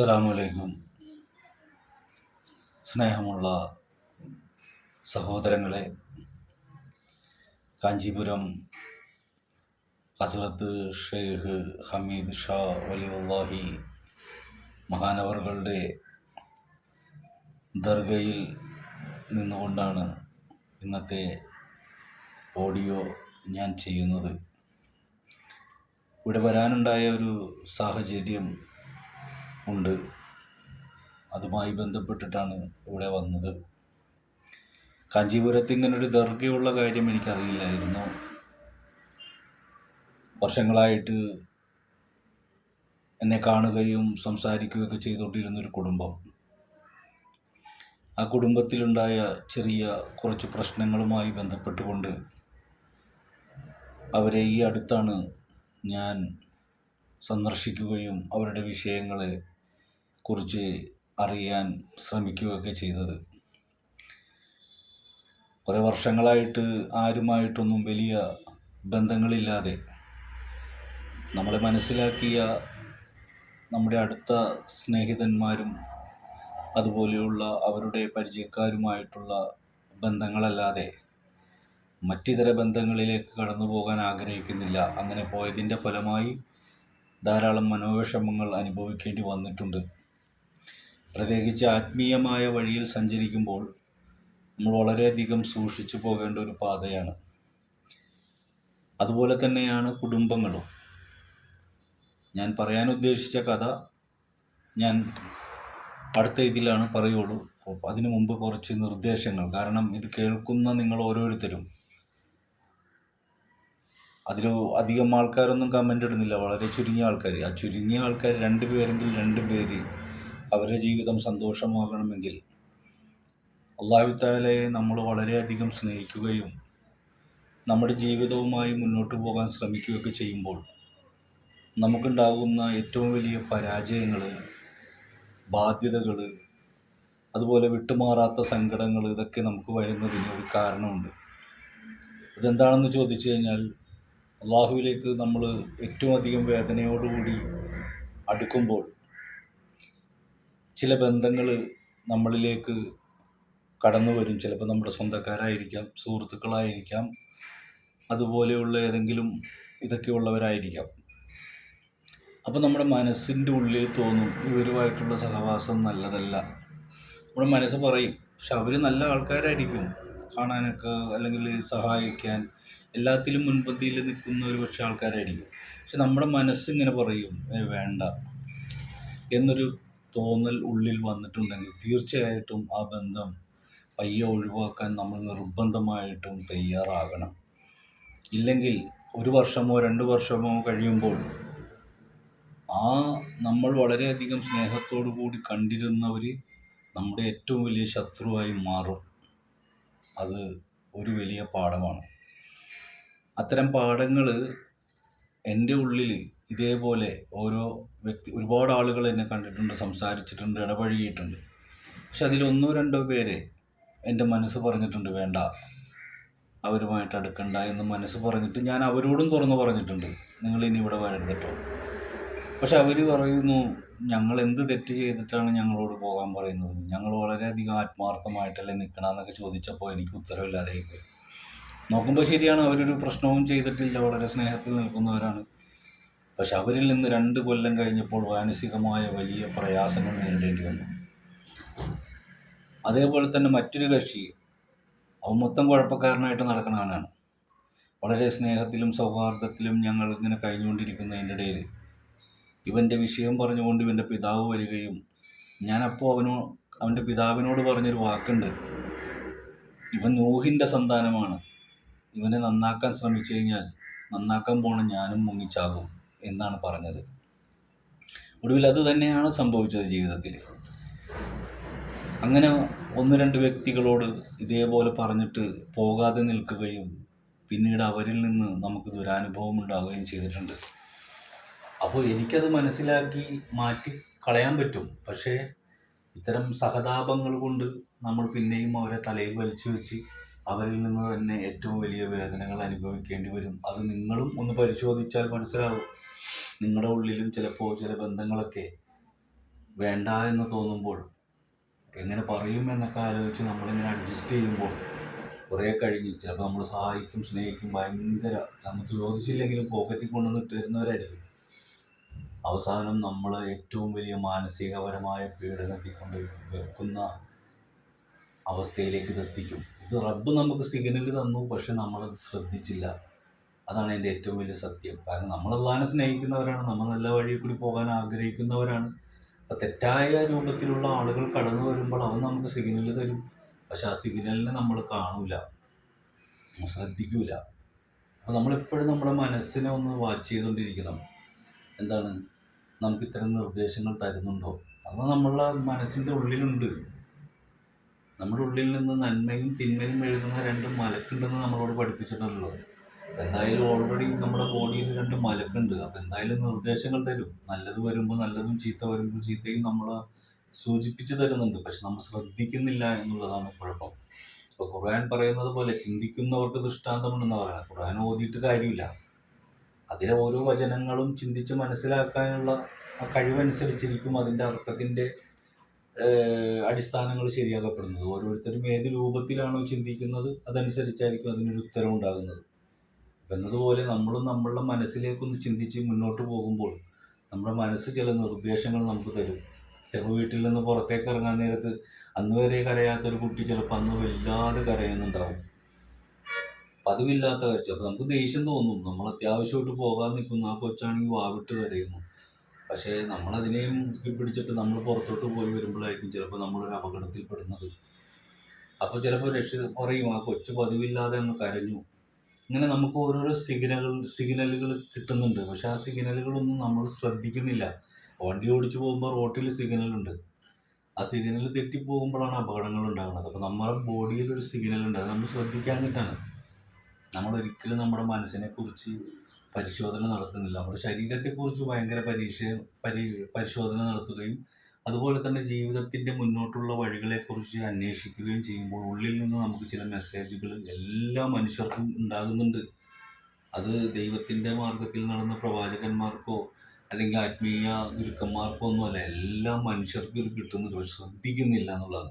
അസ്സലാമലൈക്കും. സ്നേഹമുള്ള സഹോദരങ്ങളെ കാഞ്ചീപുരം ഹസ്രത്ത് ഷെയ്ഖ് ഹമീദ് ഷാ വലിയുള്ളാഹി മഹാനവറുകളുടെ ദർഗയിൽ നിന്നുകൊണ്ടാണ് ഇന്നത്തെ ഓഡിയോ ഞാൻ ചെയ്യുന്നത്. ഇവിടെ വരാനുണ്ടായ ഒരു സാഹചര്യം ഉണ്ട്. അതുമായി ബന്ധപ്പെട്ടിട്ടാണ് ഇവിടെ വന്നത്. കാഞ്ചീപുരത്ത് ഇങ്ങനൊരു ദർഗയുള്ള കാര്യം എനിക്കറിയില്ലായിരുന്നു. വർഷങ്ങളായിട്ട് എന്നെ കാണുകയും സംസാരിക്കുകയൊക്കെ ചെയ്തുകൊണ്ടിരുന്നൊരു കുടുംബം. ആ കുടുംബത്തിലുണ്ടായ ചെറിയ കുറച്ച് പ്രശ്നങ്ങളുമായി ബന്ധപ്പെട്ടുകൊണ്ട് അവരെ ഈ അടുത്താണ് ഞാൻ സന്ദർശിക്കുകയും അവരുടെ വിഷയങ്ങളെ കുറിച്ച് അറിയാൻ ശ്രമിക്കുകയൊക്കെ ചെയ്തത്. കുറേ വർഷങ്ങളായിട്ട് ആരുമായിട്ടൊന്നും വലിയ ബന്ധങ്ങളില്ലാതെ നമ്മളെ മനസ്സിലാക്കിയ നമ്മുടെ അടുത്ത സ്നേഹിതന്മാരും അതുപോലെയുള്ള അവരുടെ പരിചയക്കാരുമായിട്ടുള്ള ബന്ധങ്ങളല്ലാതെ മറ്റിതര ബന്ധങ്ങളിലേക്ക് കടന്നു പോകാൻ ആഗ്രഹിക്കുന്നില്ല. അങ്ങനെ പോയതിന്റെ ഫലമായി ധാരാളം മനോവിഷമങ്ങൾ അനുഭവിക്കേണ്ടി വന്നിട്ടുണ്ട്. പ്രത്യേകിച്ച് ആത്മീയമായ വഴിയിൽ സഞ്ചരിക്കുമ്പോൾ നമ്മൾ വളരെയധികം സൂക്ഷിച്ചു പോകേണ്ട ഒരു പാതയാണ്. അതുപോലെ തന്നെയാണ് കുടുംബങ്ങളും. ഞാൻ പറയാൻ ഉദ്ദേശിച്ച കഥ ഞാൻ അടുത്ത ഇതിലാണ് പറയുള്ളൂ. അതിനു മുമ്പ് കുറച്ച് നിർദ്ദേശങ്ങൾ. കാരണം ഇത് കേൾക്കുന്ന നിങ്ങൾ ഓരോരുത്തരും. അതിൽ അധികം ആൾക്കാരൊന്നും കമന്റ് ഇടുന്നില്ല. വളരെ ചുരുങ്ങിയ ആൾക്കാർ ആ ചുരുങ്ങിയ ആൾക്കാർ രണ്ട് പേരെങ്കിൽ രണ്ട് പേര് അവരുടെ ജീവിതം സന്തോഷമാകണമെങ്കിൽ അള്ളാഹുത്താലയെ നമ്മൾ വളരെയധികം സ്നേഹിക്കുകയും നമ്മുടെ ജീവിതവുമായി മുന്നോട്ട് പോകാൻ ശ്രമിക്കുകയൊക്കെ ചെയ്യുമ്പോൾ നമുക്കുണ്ടാകുന്ന ഏറ്റവും വലിയ പരാജയങ്ങൾ ബാധ്യതകൾ അതുപോലെ വിട്ടുമാറാത്ത സങ്കടങ്ങൾ ഇതൊക്കെ നമുക്ക് വരുന്നതിന് ഒരു കാരണമുണ്ട്. ഇതെന്താണെന്ന് ചോദിച്ചു കഴിഞ്ഞാൽ അള്ളാഹുവിലേക്ക് നമ്മൾ ഏറ്റവും അധികം വേദനയോടുകൂടി അടുക്കുമ്പോൾ ചില ബന്ധങ്ങൾ നമ്മളിലേക്ക് കടന്നു വരും. ചിലപ്പോൾ നമ്മുടെ സ്വന്തക്കാരായിരിക്കാം സുഹൃത്തുക്കളായിരിക്കാം അതുപോലെയുള്ള ഏതെങ്കിലും ഇതൊക്കെ ഉള്ളവരായിരിക്കാം അപ്പോൾ നമ്മുടെ മനസ്സിന്റെ ഉള്ളിൽ തോന്നും ഇവരുമായിട്ടുള്ള സഹവാസം നല്ലതല്ല. നമ്മുടെ മനസ്സ് പറയും പക്ഷെ അവർ നല്ല ആൾക്കാരായിരിക്കും. കാണാനൊക്കെ അല്ലെങ്കിൽ സഹായിക്കാൻ എല്ലാത്തിലും മുൻപന്തിയിൽ നിൽക്കുന്ന ഒരു പക്ഷേ ആൾക്കാരായിരിക്കും. പക്ഷെ നമ്മുടെ മനസ്സിങ്ങനെ പറയും "ഏ, വേണ്ട. എന്നൊരു തോന്നൽ ഉള്ളിൽ വന്നിട്ടുണ്ടെങ്കിൽ തീർച്ചയായിട്ടും ആ ബന്ധം പയ്യെ ഒഴിവാക്കാൻ നമ്മൾ നിർബന്ധമായിട്ടും തയ്യാറാകണം. ഇല്ലെങ്കിൽ ഒരു വർഷമോ രണ്ട് വർഷമോ കഴിയുമ്പോൾ ആ നമ്മൾ വളരെയധികം സ്നേഹത്തോടു കൂടി കണ്ടിരുന്നവർ നമ്മുടെ ഏറ്റവും വലിയ ശത്രുവായി മാറും. അത് ഒരു വലിയ പാഠമാണ്. അത്തരം പാഠങ്ങൾ എന്റെ ഉള്ളിൽ ഇതേപോലെ ഓരോ വ്യക്തി ഒരുപാട് ആളുകൾ എന്നെ കണ്ടിട്ടുണ്ട് സംസാരിച്ചിട്ടുണ്ട് ഇടപഴകിയിട്ടുണ്ട്. പക്ഷെ അതിൽ ഒന്നോ രണ്ടോ പേര് എന്റെ മനസ്സ് പറഞ്ഞിട്ടുണ്ട് വേണ്ട അവരുമായിട്ട് അടുക്കണ്ട എന്ന് മനസ്സ് പറഞ്ഞിട്ട് ഞാൻ അവരോടും തുറന്നു പറഞ്ഞിട്ടുണ്ട് നിങ്ങൾ ഇനി ഇവിടെ വരരുത് കേട്ടോ പക്ഷെ അവർ പറയുന്നു ഞങ്ങൾ എന്ത് തെറ്റ് ചെയ്തിട്ടാണ് ഞങ്ങളോട് പോകാൻ പറയുന്നത്? ഞങ്ങൾ വളരെയധികം ആത്മാർത്ഥമായിട്ടല്ലേ നിൽക്കണമെന്നൊക്കെ ചോദിച്ചപ്പോൾ എനിക്ക് ഉത്തരവില്ലാതെ നോക്കുമ്പോൾ ശരിയാണ് അവരൊരു പ്രശ്നവും ചെയ്തിട്ടില്ല വളരെ സ്നേഹത്തിൽ നിൽക്കുന്നവരാണ്. പക്ഷെ അവരിൽ നിന്ന് രണ്ട് കൊല്ലം കഴിഞ്ഞപ്പോൾ മാനസികമായ വലിയ പ്രയാസങ്ങൾ നേരിടേണ്ടി വന്നു. അതേപോലെ തന്നെ മറ്റൊരു കക്ഷി അവൻ മൊത്തം കുഴപ്പക്കാരനായിട്ട് നടക്കണവനാണ് വളരെ സ്നേഹത്തിലും സൗഹാർദ്ദത്തിലും ഞങ്ങൾ ഇങ്ങനെ കഴിഞ്ഞുകൊണ്ടിരിക്കുന്നതിന്റെ ഇടയിൽ ഇവന്റെ വിഷയം പറഞ്ഞുകൊണ്ട് ഇവന്റെ പിതാവ് വരികയും ഞാനപ്പോൾ അവനോ അവന്റെ പിതാവിനോട് പറഞ്ഞൊരു വാക്കുണ്ട്. ഇവൻ നൂഹിന്റെ സന്താനമാണ്. ഇവനെ നന്നാക്കാൻ ശ്രമിച്ചു കഴിഞ്ഞാൽ നന്നാക്കാൻ പോണ ഞാനും മുങ്ങിച്ചാകും. എന്നാണ് പറഞ്ഞത്. ഒടുവിൽ അത് തന്നെയാണ് സംഭവിച്ചത് ജീവിതത്തിൽ. അങ്ങനെ ഒന്ന് രണ്ട് വ്യക്തികളോട് ഇതേപോലെ പറഞ്ഞിട്ട് പോകാതെ നിൽക്കുകയും പിന്നീട് അവരിൽ നിന്ന് നമുക്ക് ദുരനുഭവം ഉണ്ടാവുകയും ചെയ്തിട്ടുണ്ട്. അപ്പോൾ എനിക്കത് മനസ്സിലാക്കി മാറ്റി കളയാൻ പറ്റും. പക്ഷേ ഇത്തരം സഹതാപങ്ങൾ കൊണ്ട് നമ്മൾ പിന്നെയും അവരെ തലയിൽ വലിച്ചു വെച്ച് അവരിൽ നിന്ന് തന്നെ ഏറ്റവും വലിയ വേദനകൾ അനുഭവിക്കേണ്ടി വരും. അത് നിങ്ങളും ഒന്ന് പരിശോധിച്ചാൽ മനസ്സിലാവും നിങ്ങളുടെ ഉള്ളിലും ചിലപ്പോൾ ചില ബന്ധങ്ങളൊക്കെ വേണ്ട എന്ന് തോന്നുമ്പോൾ എങ്ങനെ പറയും എന്നൊക്കെ ആലോചിച്ച് നമ്മളിങ്ങനെ അഡ്ജസ്റ്റ് ചെയ്യുമ്പോൾ കുറേ കഴിഞ്ഞ്. ചിലപ്പോൾ നമ്മൾ സഹായിക്കും സ്നേഹിക്കും ഭയങ്കര നമുക്ക് ചോദിച്ചില്ലെങ്കിലും പോക്കറ്റിൽ കൊണ്ടുവന്ന് ഇട്ട് തരുന്നവരായിരിക്കും. അവസാനം നമ്മൾ ഏറ്റവും വലിയ മാനസികപരമായ പീഡനത്തിൽ കൊണ്ട് വെക്കുന്ന അവസ്ഥയിലേക്ക് ഇതെത്തിക്കും ഇത് റബ്ബ് നമുക്ക് സിഗ്നൽ തന്നു പക്ഷെ നമ്മളത് ശ്രദ്ധിച്ചില്ല. അതാണ് എന്റെ ഏറ്റവും വലിയ സത്യം. കാരണം നമ്മൾ അള്ളാഹിനെ സ്നേഹിക്കുന്നവരാണ് നമ്മൾ നല്ല വഴിയിൽ കൂടി പോകാൻ ആഗ്രഹിക്കുന്നവരാണ്. അപ്പം തെറ്റായ രൂപത്തിലുള്ള ആളുകൾ കടന്നു വരുമ്പോൾ അവൻ നമുക്ക് സിഗ്നൽ തരും. പക്ഷെ ആ സിഗ്നലിനെ നമ്മൾ കാണൂല ശ്രദ്ധിക്കൂല. അപ്പം നമ്മളെപ്പോഴും നമ്മുടെ മനസ്സിനെ ഒന്ന് വാച്ച് ചെയ്തുകൊണ്ടിരിക്കണം. എന്താണ്? നമുക്ക് ഇത്തരം നിർദ്ദേശങ്ങൾ തരുന്നുണ്ടോ? അത് നമ്മളുടെ മനസ്സിന്റെ ഉള്ളിലുണ്ട്. നമ്മുടെ ഉള്ളിൽ നിന്ന് നന്മയും തിന്മയും എഴുതുന്ന രണ്ട് മലക്കുണ്ടെന്ന് നമ്മളോട് പഠിപ്പിച്ചിട്ടുണ്ടല്ലോ. എന്തായാലും ഓൾറെഡി നമ്മുടെ ബോഡിയിൽ രണ്ട് മലക്കുണ്ട്. അപ്പം എന്തായാലും നിർദ്ദേശങ്ങൾ തരും. നല്ലത് വരുമ്പോൾ നല്ലതും ചീത്ത വരുമ്പോൾ ചീത്തയും നമ്മളെ സൂചിപ്പിച്ചു തരുന്നുണ്ട്. പക്ഷെ നമ്മൾ ശ്രദ്ധിക്കുന്നില്ല എന്നുള്ളതാണ് കുഴപ്പം. ഇപ്പൊ ഖുർആൻ പറയുന്നത് പോലെ ചിന്തിക്കുന്നവർക്ക് ദൃഷ്ടാന്തമുണ്ടെന്ന് പറയുന്നത് ഖുർആൻ ഓതിയിട്ട് കാര്യമില്ല. അതിലെ ഓരോ വചനങ്ങളും ചിന്തിച്ച് മനസ്സിലാക്കാനുള്ള ആ കഴിവനുസരിച്ചിരിക്കും അതിന്റെ അർത്ഥത്തിന്റെ അടിസ്ഥാനങ്ങൾ ശരിയാക്കപ്പെടുന്നത്. ഓരോരുത്തരും ഏത് രൂപത്തിലാണോ ചിന്തിക്കുന്നത് അതനുസരിച്ചായിരിക്കും അതിനൊരു ഉത്തരം ഉണ്ടാകുന്നത് എന്നതുപോലെ നമ്മളും നമ്മളുടെ മനസ്സിലേക്കൊന്ന് ചിന്തിച്ച് മുന്നോട്ട് പോകുമ്പോൾ നമ്മുടെ മനസ്സ് ചില നിർദ്ദേശങ്ങൾ നമുക്ക് തരും. ചിലപ്പോൾ വീട്ടിൽ നിന്ന് പുറത്തേക്ക് ഇറങ്ങാൻ നേരത്ത് അന്ന് വരെ കരയാത്തൊരു കുട്ടി ചിലപ്പോൾ അന്ന് വല്ലാതെ കരയുന്നുണ്ടാവും. പതിവില്ലാത്ത കാഴ്ച. അപ്പോൾ നമുക്ക് ദേഷ്യം തോന്നും. നമ്മൾ അത്യാവശ്യമായിട്ട് പോകാൻ നിൽക്കുന്നു. ആ കൊച്ചാണെങ്കിൽ വാവിട്ട് കരയുന്നു. പക്ഷേ നമ്മളതിനെയും പിടിച്ചിട്ട് നമ്മൾ പുറത്തോട്ട് പോയി വരുമ്പോഴായിരിക്കും ചിലപ്പോൾ നമ്മളൊരു അപകടത്തിൽപ്പെടുന്നത്. അപ്പോൾ ചിലപ്പോൾ രക്ഷ പറയും ആ കൊച്ചു പതിവില്ലാതെ ഒന്ന് കരഞ്ഞു. ഇങ്ങനെ നമുക്ക് ഓരോരോ സിഗ്നലുകൾ സിഗ്നലുകൾ കിട്ടുന്നുണ്ട്. പക്ഷെ ആ സിഗ്നലുകളൊന്നും നമ്മൾ ശ്രദ്ധിക്കുന്നില്ല. വണ്ടി ഓടിച്ചു പോകുമ്പോൾ റോട്ടിൽ സിഗ്നലുണ്ട് ആ സിഗ്നൽ തെറ്റിപ്പോകുമ്പോഴാണ് അപകടങ്ങൾ ഉണ്ടാകുന്നത്. അപ്പോൾ നമ്മുടെ ബോഡിയിൽ ഒരു സിഗ്നൽ ഉണ്ട്. അത് നമ്മൾ ശ്രദ്ധിക്കാഞ്ഞിട്ടാണ്. നമ്മൾ ഒരിക്കലും നമ്മുടെ മനസ്സിനെ കുറിച്ച് പരിശോധന നടത്തുന്നില്ല. നമ്മുടെ ശരീരത്തെക്കുറിച്ച് ഭയങ്കര പരീക്ഷ പരി പരിശോധന നടത്തുകയും അതുപോലെ തന്നെ ജീവിതത്തിന്റെ മുന്നോട്ടുള്ള വഴികളെക്കുറിച്ച് അന്വേഷിക്കുകയും ചെയ്യുമ്പോൾ ഉള്ളിൽ നിന്ന് നമുക്ക് ചില മെസ്സേജുകൾ എല്ലാ മനുഷ്യർക്കും ഉണ്ടാകുന്നുണ്ട്. അത് ദൈവത്തിന്റെ മാർഗത്തിൽ നടന്ന പ്രവാചകന്മാർക്കോ അല്ലെങ്കിൽ ആത്മീയ ഗുരുക്കന്മാർക്കോ ഒന്നുമല്ല എല്ലാ മനുഷ്യർക്കും ഇത് കിട്ടുന്നുണ്ട്. പക്ഷെ ശ്രദ്ധിക്കുന്നില്ല എന്നുള്ളതാണ്.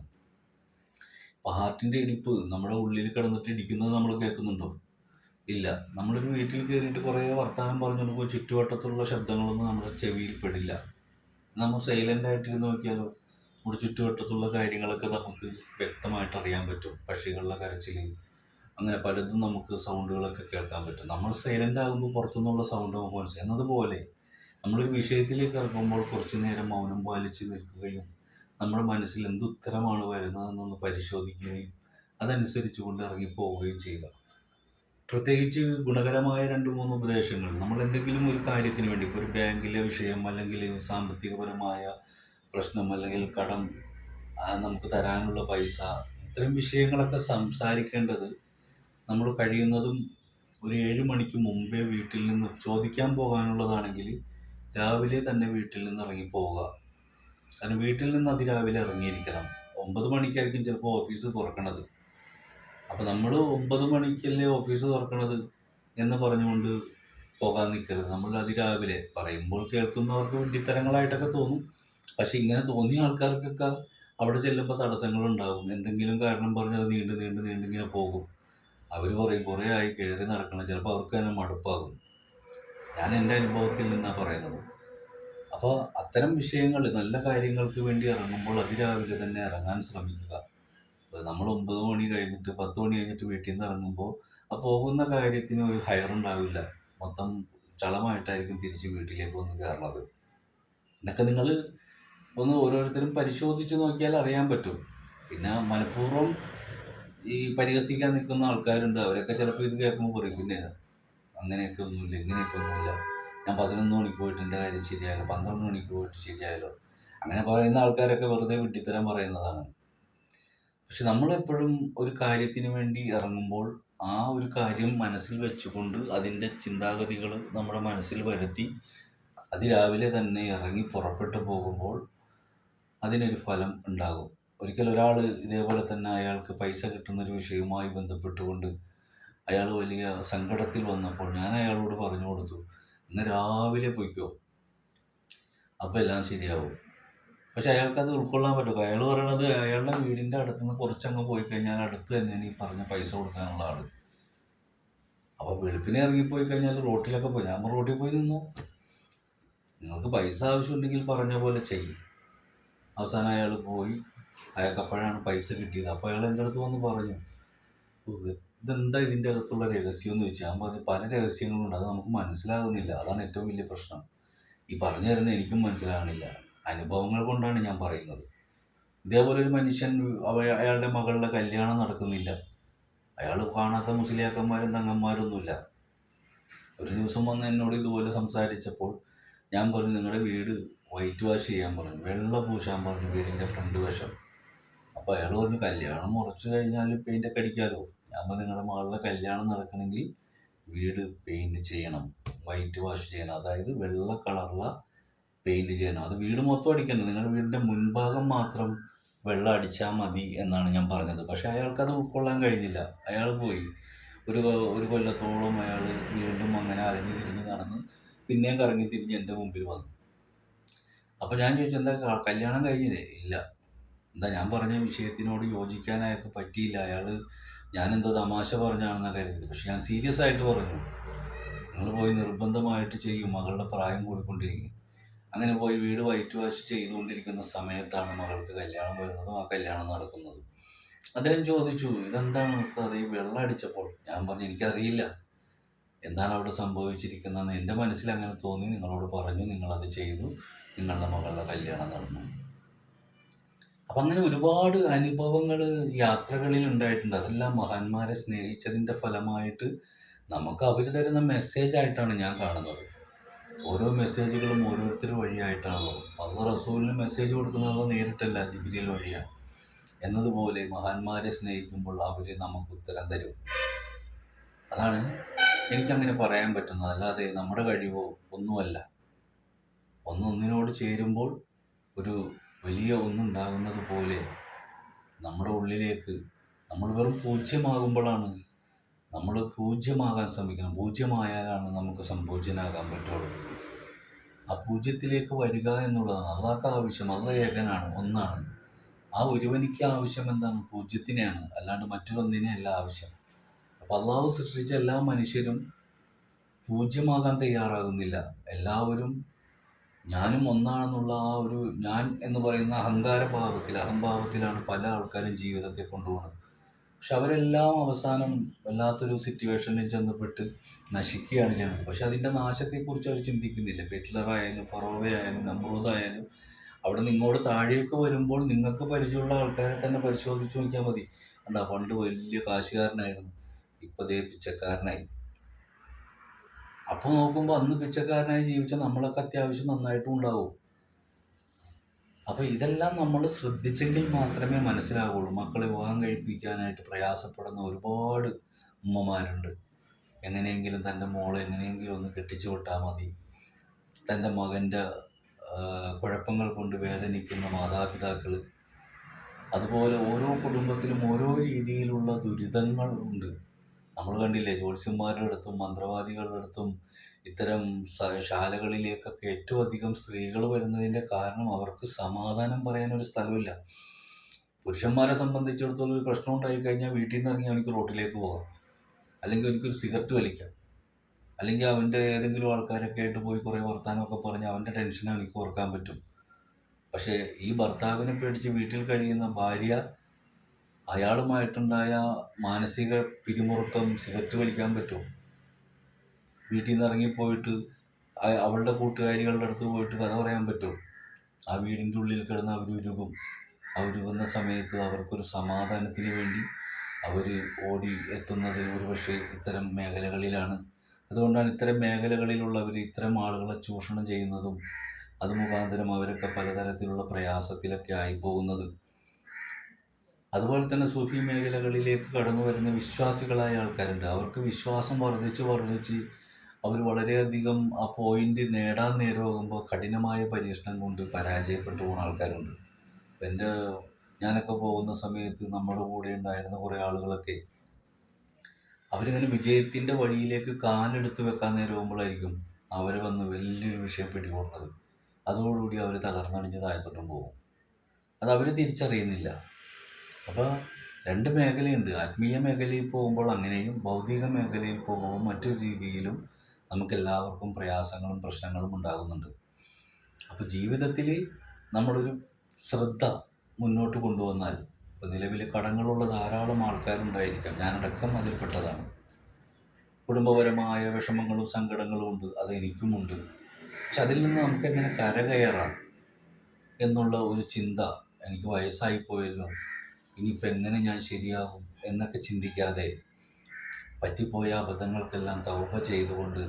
അപ്പോൾ ഹാർട്ടിന്റെ ഇടിപ്പ് നമ്മുടെ ഉള്ളിൽ കിടന്നിട്ട് ഇടിക്കുന്നത് നമ്മൾ കേൾക്കുന്നുണ്ടോ? ഇല്ല. നമ്മളൊരു വീട്ടിൽ കയറിയിട്ട് കുറേ വർത്തമാനം പറഞ്ഞുകൊണ്ട് ചുറ്റുവട്ടത്തുള്ള ശബ്ദങ്ങളൊന്നും നമ്മുടെ ചെവിയിൽ പെടില്ല. നമ്മൾ സൈലന്റ് ആയിട്ടിരുന്ന് നോക്കിയാലോ? നമ്മുടെ ചുറ്റുവട്ടത്തുള്ള കാര്യങ്ങളൊക്കെ നമുക്ക് വ്യക്തമായിട്ട് അറിയാൻ പറ്റും. പക്ഷികളുടെ കരച്ചിൽ അങ്ങനെ പലതും നമുക്ക് സൗണ്ടുകളൊക്കെ കേൾക്കാൻ പറ്റും. നമ്മൾ സൈലന്റ് ആകുമ്പോൾ പുറത്തുനിന്നുള്ള സൗണ്ട് നമുക്ക് മനസ്സിലായി എന്നതുപോലെ നമ്മളൊരു വിഷയത്തിലേക്ക് ഇറങ്ങുമ്പോൾ കുറച്ച് നേരം മൗനം പാലിച്ച് നിൽക്കുകയും നമ്മുടെ മനസ്സിൽ എന്ത് ഉത്തരമാണ് വരുന്നതെന്നൊന്ന് പരിശോധിക്കുകയും അതനുസരിച്ച് കൊണ്ട് ഇറങ്ങിപ്പോവുകയും ചെയ്യുക. പ്രത്യേകിച്ച് ഗുണകരമായ രണ്ട് മൂന്ന് ഉപദേശങ്ങൾ. നമ്മൾ എന്തെങ്കിലും ഒരു കാര്യത്തിന് വേണ്ടി ഇപ്പോൾ ഒരു ബാങ്കിലെ വിഷയം അല്ലെങ്കിൽ സാമ്പത്തികപരമായ പ്രശ്നം അല്ലെങ്കിൽ കടം നമുക്ക് തരാനുള്ള പൈസ ഇത്തരം വിഷയങ്ങളൊക്കെ സംസാരിക്കേണ്ടത് നമ്മൾ കഴിയുന്നതും ഒരു ഏഴ് മണിക്ക് മുമ്പേ വീട്ടിൽ നിന്ന് ചോദിക്കാൻ പോകാനുള്ളതാണെങ്കിൽ രാവിലെ തന്നെ വീട്ടിൽ നിന്ന് ഇറങ്ങി പോവുക. കാരണം വീട്ടിൽ നിന്ന് അതിരാവിലെ ഇറങ്ങിയിരിക്കണം. ഒമ്പത് മണിക്കായിരിക്കും ചിലപ്പോൾ ഓഫീസ് തുറക്കണത്. അപ്പോൾ നമ്മൾ ഒമ്പത് മണിക്കല്ലേ ഓഫീസ് തുറക്കണത് എന്ന് പറഞ്ഞുകൊണ്ട് പോകാൻ നിൽക്കരുത് നമ്മൾ അതിരാവിലെ പറയുമ്പോൾ കേൾക്കുന്നവർക്ക് വിഡ്ഢിത്തരങ്ങളായിട്ടൊക്കെ തോന്നും. പക്ഷെ ഇങ്ങനെ തോന്നിയ ആൾക്കാർക്കൊക്കെ അവിടെ ചെല്ലുമ്പോൾ തടസ്സങ്ങളുണ്ടാകും. എന്തെങ്കിലും കാരണം പറഞ്ഞ് അത് നീണ്ട് നീണ്ട് നീണ്ട് ഇങ്ങനെ പോകും. അവർ പറയും കുറേ ആയി കയറി നടക്കണം. ചിലപ്പോൾ അവർക്ക് തന്നെ മടുപ്പാകും. ഞാൻ എന്റെ അനുഭവത്തിൽ നിന്നാണ് പറയുന്നത്. അപ്പോൾ അത്തരം വിഷയങ്ങൾ നല്ല കാര്യങ്ങൾക്ക് വേണ്ടി ഇറങ്ങുമ്പോൾ അതിരാവിലെ തന്നെ ഇറങ്ങാൻ ശ്രമിക്കുക. നമ്മൾ ഒമ്പത് മണി കഴിഞ്ഞിട്ട് പത്ത് മണി കഴിഞ്ഞിട്ട് വീട്ടിൽ നിന്ന് ഇറങ്ങുമ്പോൾ ആ പോകുന്ന കാര്യത്തിന് ഒരു ഹയർ ഉണ്ടാവില്ല. മൊത്തം ചളമായിട്ടായിരിക്കും തിരിച്ച് വീട്ടിലേക്ക് വന്ന് കയറണത് ഇതൊക്കെ നിങ്ങൾ ഒന്ന് ഓരോരുത്തരും പരിശോധിച്ച് നോക്കിയാൽ അറിയാൻ പറ്റും. പിന്നെ മനഃപൂർവം ഈ പരിഹസിക്കാൻ നിൽക്കുന്ന ആൾക്കാരുണ്ട്. അവരൊക്കെ ചിലപ്പോൾ ഇത് കേൾക്കുമ്പോൾ പറയും പിന്നെ അങ്ങനെയൊക്കെ ഒന്നുമില്ല ഇങ്ങനെയൊക്കെ ഒന്നുമില്ല. ഞാൻ പതിനൊന്ന് മണിക്ക് പോയിട്ട് എന്റെ കാര്യം ശരിയായാലോ പന്ത്രണ്ട് മണിക്ക് പോയിട്ട് ശരിയായാലോ അങ്ങനെ പറയുന്ന ആൾക്കാരൊക്കെ വെറുതെ വിഡ്ഢിത്തരം പറയുന്നതാണ്. പക്ഷെ നമ്മളെപ്പോഴും ഒരു കാര്യത്തിന് വേണ്ടി ഇറങ്ങുമ്പോൾ ആ ഒരു കാര്യം മനസ്സിൽ വെച്ചുകൊണ്ട് അതിന്റെ ചിന്താഗതികൾ നമ്മുടെ മനസ്സിൽ വരുത്തി അതിരാവിലെ തന്നെ ഇറങ്ങി പുറപ്പെട്ടു പോകുമ്പോൾ അതിനൊരു ഫലം ഉണ്ടാകും. ഒരിക്കൽ ഒരാൾ ഇതേപോലെ തന്നെ അയാൾക്ക് പൈസ കിട്ടുന്ന ഒരു വിഷയവുമായി ബന്ധപ്പെട്ടുകൊണ്ട് അയാൾ വലിയ സങ്കടത്തിൽ വന്നപ്പോൾ ഞാൻ അയാളോട് പറഞ്ഞു കൊടുത്തു ഇന്ന് രാവിലെ പോയിക്കോ അപ്പോൾ എല്ലാം ശരിയാവും. പക്ഷെ അയാൾക്ക് അത് ഉൾക്കൊള്ളാൻ പറ്റും. അയാൾ പറയണത് അയാളുടെ വീടിന്റെ അടുത്ത് നിന്ന് കുറച്ചങ്ങ് പോയി കഴിഞ്ഞാൽ അടുത്ത് തന്നെയാണ് ഈ പറഞ്ഞ പൈസ കൊടുക്കാനുള്ള ആൾ. അപ്പോൾ വെളുപ്പിനെ ഇറങ്ങിപ്പോയി കഴിഞ്ഞാൽ റോട്ടിലൊക്കെ പോയി. ഞാൻ റോട്ടിൽ പോയി നിന്നു. നിങ്ങൾക്ക് പൈസ ആവശ്യമുണ്ടെങ്കിൽ പറഞ്ഞ പോലെ ചെയ്യും. അവസാനം അയാൾ പോയി. അയാൾക്ക് അപ്പോഴാണ് പൈസ കിട്ടിയത്. അപ്പോൾ അയാൾ എന്റെ അടുത്ത് വന്ന് പറഞ്ഞു ഇതെന്താ ഇതിന്റെ അകത്തുള്ള രഹസ്യം എന്ന് ചോദിച്ചു? ഞാൻ പറഞ്ഞു പല രഹസ്യങ്ങളുണ്ട്. അത് നമുക്ക് മനസ്സിലാകുന്നില്ല. അതാണ് ഏറ്റവും വലിയ പ്രശ്നം. ഈ പറഞ്ഞു തരുന്ന എനിക്കും മനസ്സിലാകണില്ല. അനുഭവങ്ങൾ കൊണ്ടാണ് ഞാൻ പറയുന്നത്. ഇതേപോലെ ഒരു മനുഷ്യൻ അയാളുടെ മകളുടെ കല്യാണം നടക്കുന്നില്ല. അയാൾ കാണാത്ത മുസ്ലിയാക്കന്മാരും തങ്ങന്മാരൊന്നുമില്ല. ഒരു ദിവസം വന്ന് എന്നോട് ഇതുപോലെ സംസാരിച്ചപ്പോൾ ഞാൻ പറഞ്ഞു നിങ്ങളുടെ വീട് വൈറ്റ് വാഷ് ചെയ്യാൻ പറഞ്ഞു. വെള്ള പൂശാൻ പറഞ്ഞു വീടിന്റെ ഫ്രണ്ട് വശം. അപ്പോൾ അയാൾ പറഞ്ഞു കല്യാണം മുറച്ച് കഴിഞ്ഞാൽ പെയിന്റൊക്കെ അടിക്കാമല്ലോ ഞാൻ പറഞ്ഞു നിങ്ങളുടെ മകളുടെ കല്യാണം നടക്കണമെങ്കിൽ വീട് പെയിന്റ് ചെയ്യണം. വൈറ്റ് വാഷ് ചെയ്യണം. അതായത് വെള്ള കളറുള്ള പെയിന്റ് ചെയ്യണം. അത് വീട് മൊത്തം അടിക്കണം നിങ്ങളുടെ വീടിന്റെ മുൻഭാഗം മാത്രം വെള്ളം അടിച്ചാൽ മതി എന്നാണ് ഞാൻ പറഞ്ഞത്. പക്ഷേ അയാൾക്കത് ഉൾക്കൊള്ളാൻ കഴിഞ്ഞില്ല. അയാൾ പോയി. ഒരു ഒരു കൊല്ലത്തോളം അയാൾ വീണ്ടും അങ്ങനെ അലഞ്ഞു തിരിഞ്ഞ് നടന്ന് പിന്നെയും കറങ്ങി തിരിഞ്ഞ് എന്റെ മുമ്പിൽ വന്നു. അപ്പോൾ ഞാൻ ചോദിച്ചു എന്താ കല്യാണം കഴിഞ്ഞില്ലേ? ഇല്ല. എന്താ ഞാൻ പറഞ്ഞ വിഷയത്തിനോട് യോജിക്കാൻ അയാൾക്ക് പറ്റിയില്ല. അയാൾ ഞാനെന്തോ തമാശ പറഞ്ഞാണെന്നാണ് കരുതിയത്. പക്ഷെ ഞാൻ സീരിയസ് ആയിട്ട് പറഞ്ഞു. നിങ്ങൾ പോയി നിർബന്ധമായിട്ട് ചെയ്യും. മകളുടെ പ്രായം കൂടിക്കൊണ്ടിരിക്കും. അങ്ങനെ പോയി വീട് വൈറ്റ് വാഷ് ചെയ്തുകൊണ്ടിരിക്കുന്ന സമയത്താണ് മകൾക്ക് കല്യാണം വരുന്നതും ആ കല്യാണം നടക്കുന്നതും. അദ്ദേഹം ചോദിച്ചു ഇതെന്താണ് ഉസ്താദ്? ഈ വെള്ളം അടിച്ചപ്പോൾ? ഞാൻ പറഞ്ഞു എനിക്കറിയില്ല. എന്താണ് അവിടെ സംഭവിച്ചിരിക്കുന്നതെന്ന് എന്റെ മനസ്സിൽ അങ്ങനെ തോന്നി. നിങ്ങളോട് പറഞ്ഞു നിങ്ങളത് ചെയ്തു. നിങ്ങളുടെ മകളുടെ കല്യാണം നടന്നു. അപ്പം അങ്ങനെ ഒരുപാട് അനുഭവങ്ങൾ യാത്രകളിൽ ഉണ്ടായിട്ടുണ്ട്. അതെല്ലാം മഹാന്മാരെ സ്നേഹിച്ചതിന്റെ ഫലമായിട്ട് നമുക്ക് അവർ തരുന്ന മെസ്സേജായിട്ടാണ് ഞാൻ കാണുന്നത്. ഓരോ മെസ്സേജുകളും ഓരോരുത്തർ വഴിയായിട്ടാണല്ലോ അത് റസൂലിന് മെസ്സേജ് കൊടുക്കുന്നത് നേരിട്ടല്ല ജിബിരിയിൽ വഴിയാണ് എന്നതുപോലെ മഹാന്മാരെ സ്നേഹിക്കുമ്പോൾ അവർ നമുക്ക് ഉത്തരം തരും. അതാണ് എനിക്കങ്ങനെ പറയാൻ പറ്റുന്നത്. അല്ലാതെ നമ്മുടെ കഴിവോ ഒന്നുമല്ല. ഒന്നൊന്നിനോട് ചേരുമ്പോൾ ഒരു വലിയ ഒന്നുണ്ടാകുന്നത് പോലെ നമ്മുടെ ഉള്ളിലേക്ക് നമ്മൾ വെറും പൂജ്യമാകുമ്പോഴാണ് നമ്മൾ പൂജ്യമാകാൻ ശ്രമിക്കണം. പൂജ്യമായാലാണ് നമുക്ക് സംപൂജ്യനാകാൻ പറ്റുള്ളൂ. ആ പൂജ്യത്തിലേക്ക് വരിക എന്നുള്ളതാണ്. അള്ളാഹ്ക്ക് ആവശ്യം അത് ഏകനാണ് ഒന്നാണ്. ആ ഒരുവനിക്ക് ആവശ്യം എന്താണ്? പൂജ്യത്തിനെയാണ്. അല്ലാണ്ട് മറ്റൊരൊന്നിനെയല്ല ആവശ്യം. അപ്പം അള്ളാഹു സൃഷ്ടിച്ച എല്ലാ മനുഷ്യരും പൂജ്യമാകാൻ തയ്യാറാകുന്നില്ല. എല്ലാവരും ഞാനും ഒന്നാണെന്നുള്ള ആ ഒരു ഞാൻ എന്ന് പറയുന്ന അഹങ്കാരഭാവത്തിൽ അഹംഭാവത്തിലാണ് പല ആൾക്കാരും ജീവിതത്തെ കൊണ്ടുപോകുന്നത്. പക്ഷെ അവരെല്ലാം അവസാനം വല്ലാത്തൊരു സിറ്റുവേഷനിൽ ചെന്നപ്പെട്ട് നശിക്കുകയാണ് ചെയ്യുന്നത്. പക്ഷെ അതിന്റെ നാശത്തെക്കുറിച്ച് അവർ ചിന്തിക്കുന്നില്ല. ഹിറ്റ്ലർ ആയാലും ഫറോവ അവിടെ നിങ്ങളോട് താഴെയൊക്കെ വരുമ്പോൾ നിങ്ങൾക്ക് പരിചയമുള്ള ആൾക്കാരെ തന്നെ പരിശോധിച്ച് നോക്കിയാൽ മതി. എന്താ പണ്ട് വലിയ കാശുകാരനായിരുന്നു. ഇപ്പോൾ ദേ പിച്ചക്കാരനായി. അപ്പോൾ നോക്കുമ്പോൾ അന്ന് പിച്ചക്കാരനായി ജീവിച്ച നമ്മളൊക്കെ അത്യാവശ്യം നന്നായിട്ടും ഉണ്ടാവും. അപ്പോൾ ഇതെല്ലാം നമ്മൾ ശ്രദ്ധിച്ചെങ്കിൽ മാത്രമേ മനസ്സിലാവുള്ളൂ. മക്കളെ വിവാഹം കഴിപ്പിക്കാനായിട്ട് പ്രയാസപ്പെടുന്ന ഒരുപാട് ഉമ്മമാരുണ്ട്. എങ്ങനെയെങ്കിലും തന്റെ മോളെ എങ്ങനെയെങ്കിലും ഒന്ന് കെട്ടിച്ചു വിട്ടാൽ മതി. തന്റെ മകന്റെ കുഴപ്പങ്ങൾ കൊണ്ട് വേദനിക്കുന്ന മാതാപിതാക്കൾ അതുപോലെ ഓരോ കുടുംബത്തിലും ഓരോ രീതിയിലുള്ള ദുരിതങ്ങൾ ഉണ്ട്. നമ്മൾ കണ്ടില്ലേ ജ്യോത്സ്യന്മാരുടെ അടുത്തും മന്ത്രവാദികളുടെ അടുത്തും ഇത്തരം ശാലകളിലേക്കൊക്കെ ഏറ്റവും അധികം സ്ത്രീകൾ വരുന്നതിന്റെ കാരണം അവർക്ക് സമാധാനം പറയാൻ ഒരു സ്ഥലമില്ല. പുരുഷന്മാരെ സംബന്ധിച്ചിടത്തോളം ഒരു പ്രശ്നം ഉണ്ടായി കഴിഞ്ഞാൽ വീട്ടിൽ നിന്ന് ഇറങ്ങി അവനിക്ക് റോട്ടിലേക്ക് പോകാം. അല്ലെങ്കിൽ എനിക്കൊരു സിഗരറ്റ് വലിക്കാം. അല്ലെങ്കിൽ അവന്റെ ഏതെങ്കിലും ആൾക്കാരൊക്കെ ആയിട്ട് പോയി കുറേ വർത്താനമൊക്കെ പറഞ്ഞ് അവന്റെ ടെൻഷൻ അവനിക്ക് ഓർക്കാൻ പറ്റും. പക്ഷേ ഈ ഭർത്താവിനെ പേടിച്ച് വീട്ടിൽ കഴിയുന്ന ഭാര്യ അയാളുമായിട്ടുണ്ടായ മാനസിക പിരിമുറുക്കം സിഗരറ്റ് വലിക്കാൻ പറ്റുമോ? വീട്ടിൽ നിന്ന് ഇറങ്ങിപ്പോയിട്ട് അവളുടെ കൂട്ടുകാരികളുടെ അടുത്ത് പോയിട്ട് കഥ പറയാൻ പറ്റുമോ? ആ വീടിന്റെ ഉള്ളിൽ കിടന്ന് അവർ ഉരുകും. ആ ഉരുകുന്ന സമയത്ത് അവർക്കൊരു സമാധാനത്തിന് വേണ്ടി അവർ ഓടി എത്തുന്നത് ഒരുപക്ഷെ ഇത്തരം മേഖലകളിലാണ്. അതുകൊണ്ടാണ് ഇത്തരം മേഖലകളിലുള്ളവർ ഇത്തരം ആളുകളെ ചൂഷണം ചെയ്യുന്നതും അത് മുഖാന്തരം അവരൊക്കെ പലതരത്തിലുള്ള പ്രയാസത്തിലൊക്കെ ആയി പോകുന്നത് അതുപോലെ തന്നെ സൂഫി മേഖലകളിലേക്ക് കടന്നു വരുന്ന വിശ്വാസികളായ ആൾക്കാരുണ്ട്. അവർക്ക് വിശ്വാസം വർദ്ധിച്ച് വർദ്ധിച്ച് അവർ വളരെയധികം ആ പോയിന്റ് നേടാൻ നേരമാകുമ്പോൾ കഠിനമായ പരീക്ഷണം കൊണ്ട് പരാജയപ്പെട്ടു പോകുന്ന ആൾക്കാരുണ്ട്. എന്റെ ഞാനൊക്കെ പോകുന്ന സമയത്ത് നമ്മുടെ കൂടെ ഉണ്ടായിരുന്ന കുറേ ആളുകളൊക്കെ അവരിങ്ങനെ വിജയത്തിന്റെ വഴിയിലേക്ക് കാലെടുത്ത് വെക്കാൻ നേരമാകുമ്പോഴായിരിക്കും അവർ വന്ന് വലിയൊരു വിഷയം പിടികൂടുന്നത്. അതോടുകൂടി അവർ തകർന്നടിഞ്ഞ് താഴത്തോട്ടും പോകും. അത് അവർ തിരിച്ചറിയുന്നില്ല. അപ്പോൾ രണ്ട് മേഖലയുണ്ട്. ആത്മീയ മേഖലയിൽ പോകുമ്പോൾ അങ്ങനെയും ഭൗതിക മേഖലയിൽ പോകുമ്പോൾ മറ്റൊരു രീതിയിലും നമുക്ക് എല്ലാവർക്കും പ്രയാസങ്ങളും പ്രശ്നങ്ങളും ഉണ്ടാകുന്നുണ്ട്. അപ്പോൾ ജീവിതത്തിൽ നമ്മളൊരു ശ്രദ്ധ മുന്നോട്ട് കൊണ്ടുവന്നാൽ ഇപ്പോൾ നിലവിൽ കടങ്ങളുള്ള ധാരാളം ആൾക്കാരുണ്ടായിരിക്കാം. ഞാനടക്കം അതിൽപ്പെട്ടതാണ്. കുടുംബപരമായ വിഷമങ്ങളും സങ്കടങ്ങളും ഉണ്ട്. അത് എനിക്കുമുണ്ട് പക്ഷെ അതിൽ നിന്ന് നമുക്ക് എങ്ങനെ കരകയറാം എന്നുള്ള ഒരു ചിന്ത എനിക്ക് വയസ്സായി പോയല്ലോ ഇനിയിപ്പോൾ എങ്ങനെ ഞാൻ ശരിയാകും എന്നൊക്കെ ചിന്തിക്കാതെ പറ്റിപ്പോയ അബദ്ധങ്ങൾക്കെല്ലാം തൗപ ചെയ്തുകൊണ്ട്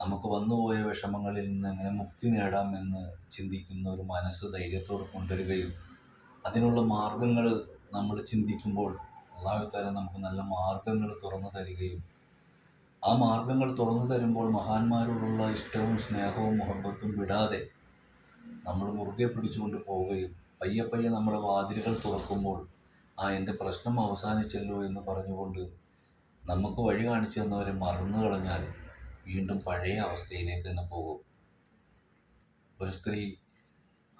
നമുക്ക് വന്നുപോയ വിഷമങ്ങളിൽ നിന്ന് എങ്ങനെ മുക്തി നേടാമെന്ന് ചിന്തിക്കുന്ന ഒരു മനസ്സ് ധൈര്യത്തോട് കൊണ്ടുവരികയും അതിനുള്ള മാർഗങ്ങൾ നമ്മൾ ചിന്തിക്കുമ്പോൾ അള്ളാഹുത്താല നമുക്ക് നല്ല മാർഗങ്ങൾ തുറന്നു തരികയും ആ മാർഗങ്ങൾ തുറന്നു തരുമ്പോൾ മഹാന്മാരോടുള്ള ഇഷ്ടവും സ്നേഹവും മുഹബത്തും വിടാതെ നമ്മൾ മുറുകെ പിടിച്ചുകൊണ്ട് പോവുകയും പയ്യെ പയ്യെ നമ്മുടെ വാതിലുകൾ തുറക്കുമ്പോൾ ആ എന്റെ പ്രശ്നം അവസാനിച്ചല്ലോ എന്ന് പറഞ്ഞുകൊണ്ട് നമുക്ക് വഴി കാണിച്ചു തന്നവരെ മറന്നു കളഞ്ഞാൽ വീണ്ടും പഴയ അവസ്ഥയിലേക്ക് തന്നെ പോകും. ഒരു സ്ത്രീ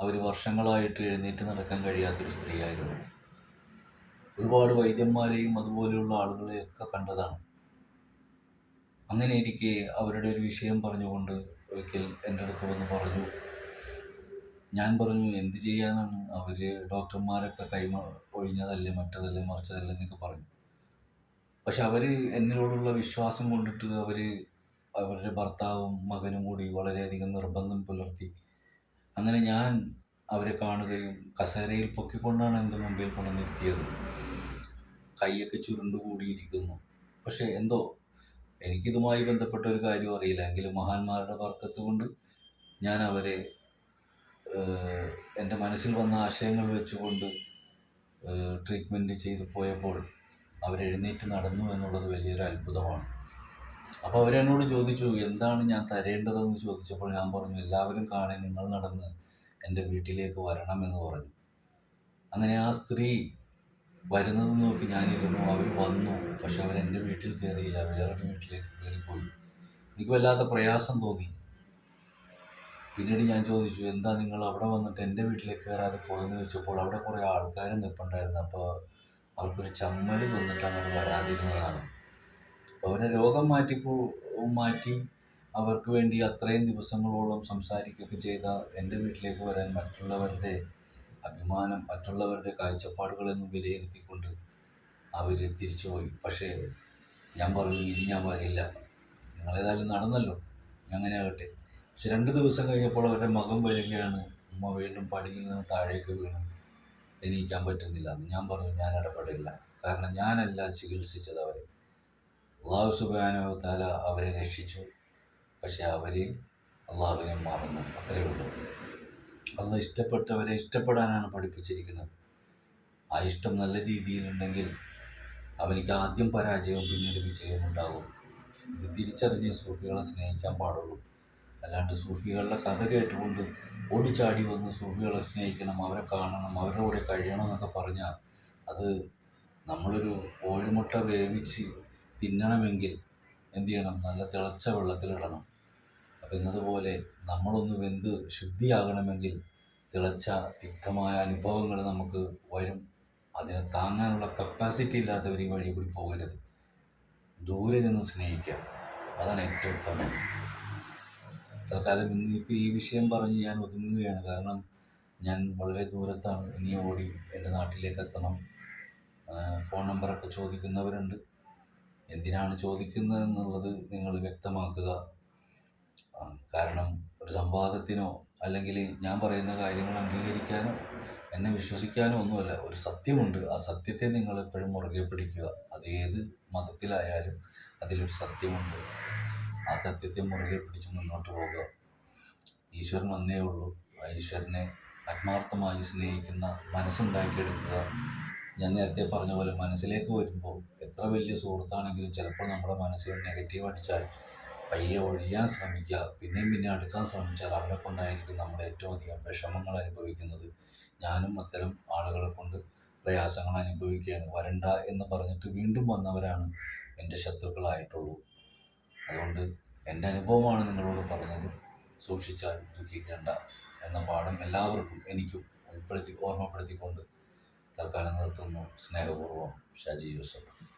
അവർ വർഷങ്ങളായിട്ട് എഴുന്നേറ്റ് നടക്കാൻ കഴിയാത്തൊരു സ്ത്രീയായിരുന്നു. ഒരുപാട് വൈദ്യന്മാരെയും അതുപോലെയുള്ള ആളുകളെയൊക്കെ കണ്ടതാണ്. അങ്ങനെ ഇരിക്കെ അവരുടെ ഒരു വിഷയം പറഞ്ഞുകൊണ്ട് ഒരിക്കൽ എന്റെ അടുത്ത് വന്ന് പറഞ്ഞു ഞാൻ പറഞ്ഞു എന്ത് ചെയ്യാനാണ് അവർ ഡോക്ടർമാരൊക്കെ കൈമ ഒഴിഞ്ഞതല്ലേ മറ്റതല്ലേ മറിച്ചതല്ലേ എന്നൊക്കെ പറഞ്ഞു. പക്ഷെ അവർ എന്നിലോടുള്ള വിശ്വാസം കൊണ്ടിട്ട് അവർ അവരുടെ ഭർത്താവും മകനും കൂടി വളരെയധികം നിർബന്ധം പുലർത്തി. അങ്ങനെ ഞാൻ അവരെ കാണുകയും കസേരയിൽ പൊക്കിക്കൊണ്ടാണ് എന്റെ മുമ്പിൽ കൊണ്ട് നിർത്തിയത് കൈയൊക്കെ ചുരുണ്ടുകൂടിയിരിക്കുന്നു പക്ഷേ എന്തോ എനിക്കിതുമായി ബന്ധപ്പെട്ട ഒരു കാര്യം അറിയില്ല. എങ്കിലും മഹാന്മാരുടെ വർക്കത്ത് കൊണ്ട് ഞാൻ അവരെ എന്റെ മനസ്സിൽ വന്ന ആശയങ്ങൾ വെച്ചുകൊണ്ട് ട്രീറ്റ്മെന്റ് ചെയ്ത് പോയപ്പോൾ അവരെഴുന്നേറ്റ് നടന്നു എന്നുള്ളത് വലിയൊരു അത്ഭുതമാണ്. അപ്പോൾ അവരെന്നോട് ചോദിച്ചു എന്താണ് ഞാൻ തരേണ്ടതെന്ന് ചോദിച്ചപ്പോൾ ഞാൻ പറഞ്ഞു എല്ലാവരും കാണേ നിങ്ങൾ നടന്ന് എന്റെ വീട്ടിലേക്ക് വരണമെന്ന് പറഞ്ഞു. അങ്ങനെ ആ സ്ത്രീ വരുന്നത് നോക്കി ഞാനിരുന്നു. അവർ വന്നു പക്ഷെ അവർ എന്റെ വീട്ടിൽ കയറിയില്ല വേറൊരു വീട്ടിലേക്ക് കയറിപ്പോയി. എനിക്ക് വല്ലാത്ത പ്രയാസം തോന്നി. പിന്നീട് ഞാൻ ചോദിച്ചു എന്താ നിങ്ങൾ അവിടെ വന്നിട്ട് എന്റെ വീട്ടിലേക്ക് കയറാതെ പോയെന്ന് ചോദിച്ചപ്പോൾ അവിടെ കുറേ ആൾക്കാർ നിൽപ്പുണ്ടായിരുന്നു അപ്പോൾ അവർക്കൊരു ചമ്മൽ തന്നിട്ട് അവർ വരാതിരുന്നതാണ്. അവരെ രോഗം മാറ്റി മാറ്റി അവർക്ക് വേണ്ടി അത്രയും ദിവസങ്ങളോളം സംസാരിക്കുകയൊക്കെ ചെയ്ത എന്റെ വീട്ടിലേക്ക് വരാൻ മറ്റുള്ളവരുടെ അഭിമാനം മറ്റുള്ളവരുടെ കാഴ്ചപ്പാടുകളെന്നും വിലയിരുത്തിക്കൊണ്ട് അവർ തിരിച്ചുപോയി പക്ഷേ ഞാൻ പറഞ്ഞു ഇനി ഞാൻ വരില്ല. നിങ്ങളേതായാലും നടന്നല്ലോ. അങ്ങനെ ആകട്ടെ. പക്ഷെ രണ്ട് ദിവസം കഴിഞ്ഞപ്പോൾ അവരുടെ മകം വരികയാണ്. ഉമ്മ വീണ്ടും പടിയിൽ നിന്ന് താഴേക്ക് വീണ്. എണീക്കാൻ പറ്റുന്നില്ല. എന്ന് ഞാൻ പറഞ്ഞു ഞാൻ ഇടപെടില്ല. കാരണം ഞാനല്ല ചികിത്സിച്ചത് അവരെ. അള്ളാഹു സുബാനോത്താല താല അവരെ രക്ഷിച്ചു. പക്ഷെ അവർ അള്ളാഹുവിനെ മറന്നു. അത്രയേ ഉള്ളൂ. അന്ന് ഇഷ്ടപ്പെട്ടവരെ ഇഷ്ടപ്പെടാനാണ് പഠിപ്പിച്ചിരിക്കുന്നത്. ആ ഇഷ്ടം നല്ല രീതിയിലുണ്ടെങ്കിൽ അവനിക്ക് ആദ്യം പരാജയവും പിന്നീട് വിജയവും ഉണ്ടാകും. ഇത് തിരിച്ചറിഞ്ഞ് സുഹൃത്തുക്കളെ സ്നേഹിക്കാൻ പാടുള്ളൂ. അല്ലാണ്ട് സൂഫികളുടെ കഥ കേട്ടുകൊണ്ട് ഓടിച്ചാടി വന്ന് സൂഫികളെ സ്നേഹിക്കണം അവരെ കാണണം അവരുടെ കൂടെ കഴിയണം എന്നൊക്കെ പറഞ്ഞാൽ അത് നമ്മളൊരു കോഴിമുട്ട വേവിച്ച് തിന്നണമെങ്കിൽ എന്ത് ചെയ്യണം? നല്ല തിളച്ച വെള്ളത്തിലിടണം. അപ്പം എന്നതുപോലെ നമ്മളൊന്ന് വെന്ത് ശുദ്ധിയാകണമെങ്കിൽ തിളച്ച തിക്തമായ അനുഭവങ്ങൾ നമുക്ക് വരും. അതിനെ താങ്ങാനുള്ള കപ്പാസിറ്റി ഇല്ലാത്തവർ ഈ വഴി കൂടി പോകരുത്. ദൂരെ നിന്ന് സ്നേഹിക്കുക. അതാണ് ഏറ്റവും ഉത്തമം. തൽക്കാലം ഇന്നിപ്പോൾ ഈ വിഷയം പറഞ്ഞ് ഞാൻ ഒതുങ്ങുകയാണ്. കാരണം ഞാൻ വളരെ ദൂരത്താണ്. ഇനി ഓടി എന്റെ നാട്ടിലേക്ക് എത്തണം. ഫോൺ നമ്പറൊക്കെ ചോദിക്കുന്നവരുണ്ട്. എന്തിനാണ് ചോദിക്കുന്നത് എന്നുള്ളത് നിങ്ങൾ വ്യക്തമാക്കുക. കാരണം ഒരു സംവാദത്തിനോ അല്ലെങ്കിൽ ഞാൻ പറയുന്ന കാര്യങ്ങൾ അംഗീകരിക്കാനോ എന്നെ വിശ്വസിക്കാനോ ഒന്നുമല്ല. ഒരു സത്യമുണ്ട്. ആ സത്യത്തെ നിങ്ങൾ എപ്പോഴും മുറുകെ പിടിക്കുക. അത് ഏത് മതത്തിലായാലും അതിലൊരു സത്യമുണ്ട്. ആ സത്യത്തെ മുറുകെ പിടിച്ച് മുന്നോട്ട് പോകുക. ഈശ്വരൻ ഒന്നേ ഉള്ളൂ. ആ ഈശ്വരനെ ആത്മാർത്ഥമായി സ്നേഹിക്കുന്ന മനസ്സുണ്ടാക്കിയെടുക്കുക. ഞാൻ നേരത്തെ പറഞ്ഞ പോലെ മനസ്സിലേക്ക് വരുമ്പോൾ എത്ര വലിയ സുഹൃത്താണെങ്കിലും ചിലപ്പോൾ നമ്മുടെ മനസ്സിൽ നെഗറ്റീവ് അടിച്ചാൽ പയ്യെ ഒഴിയാൻ ശ്രമിക്കുക. പിന്നെയും പിന്നെ അടുക്കാൻ ശ്രമിച്ചാൽ അവരെ കൊണ്ടായിരിക്കും നമ്മൾ ഏറ്റവും അധികം വിഷമങ്ങൾ അനുഭവിക്കുന്നത്. ഞാനും അത്തരം ആളുകളെ കൊണ്ട് പ്രയാസങ്ങൾ അനുഭവിക്കുകയാണ്. വരണ്ട എന്ന് പറഞ്ഞിട്ട് വീണ്ടും വന്നവരാണ് എന്റെ ശത്രുക്കളായിട്ടുള്ളൂ. അതുകൊണ്ട് എന്റെ അനുഭവമാണ് നിങ്ങളോട് പറഞ്ഞത്. സൂക്ഷിച്ചാൽ ദുഃഖിക്കേണ്ട എന്ന പാഠം എല്ലാവർക്കും എനിക്കും ഉൾപ്പെടുത്തി ഓർമ്മപ്പെടുത്തിക്കൊണ്ട് തൽക്കാലം നിർത്തുന്നു. സ്നേഹപൂർവം ഷാജി യൂസഫ്.